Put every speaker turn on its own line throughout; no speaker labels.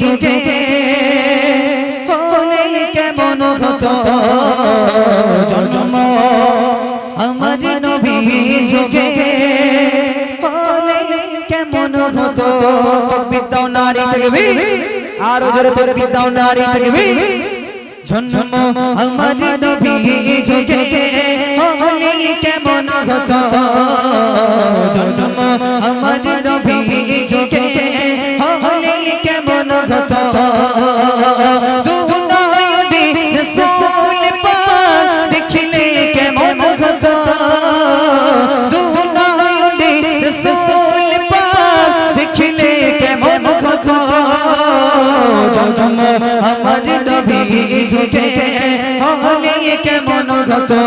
যুগে হলে কেমন হতো? জন্ম আমার নবী যুগে হলে কেমন হতো? বিদ্যাও নারী থেকে আরও জোরে তোরে বিদ্যাও নারী থেকে জন্ম আমার নবী যুগে হলে কেমন হতো? জন্ম কেমন হতো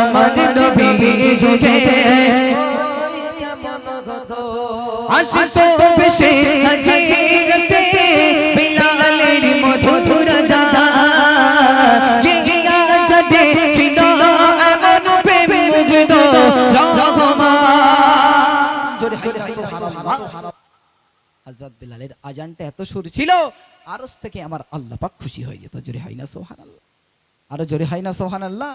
আমার নবী যুগে। আসতো বেশে হাজিরতে বিলালের মধুর যা জিয়া যাতে ছিল এমন প্রেম মুগ্ধ। রহমা আজাদ বিলালের আজানটা এত সুর ছিল আরস থেকে আমার আল্লাহ পাক খুশি হয়ে যেত। জোরে হাইনা না সোহান আল্লাহ আরও জোরে হাইনা না সোহান আল্লাহ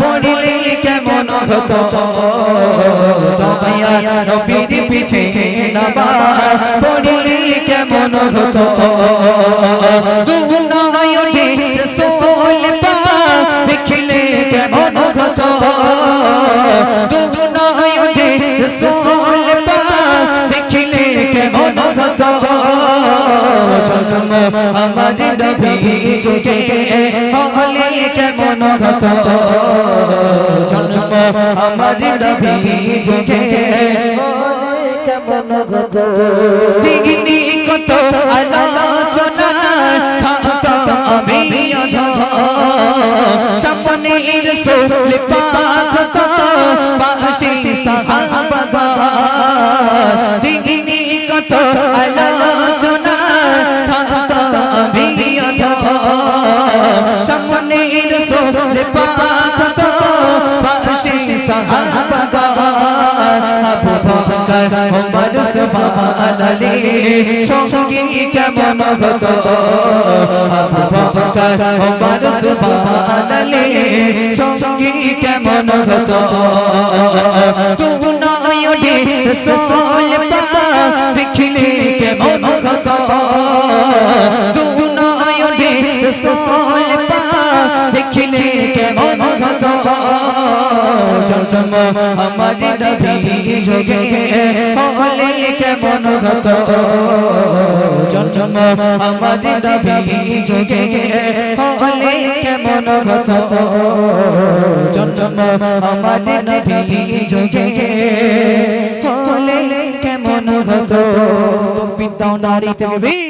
পড়লে কেমন হতো? তোমায় নবীর পিছে নামাজ কেমন হতো জন্ম আমার নবী যুগে কেমন হতো তিনি কত আলোচনা? থাকতো আমি ওমর সুবহান সঙ্গী কেমন হতো আবু বকর ওমর সুবহান সঙ্গী কেমন হতো তু নয়নে রাসূল আমার নবী যোগে হলে কেমন হতো জন্ম আমার নবী যোগে হলে কেমন হতো জন্ম আমার নবী যোগে হলে কেমন হতো তো বিদ্যা নারী থেকে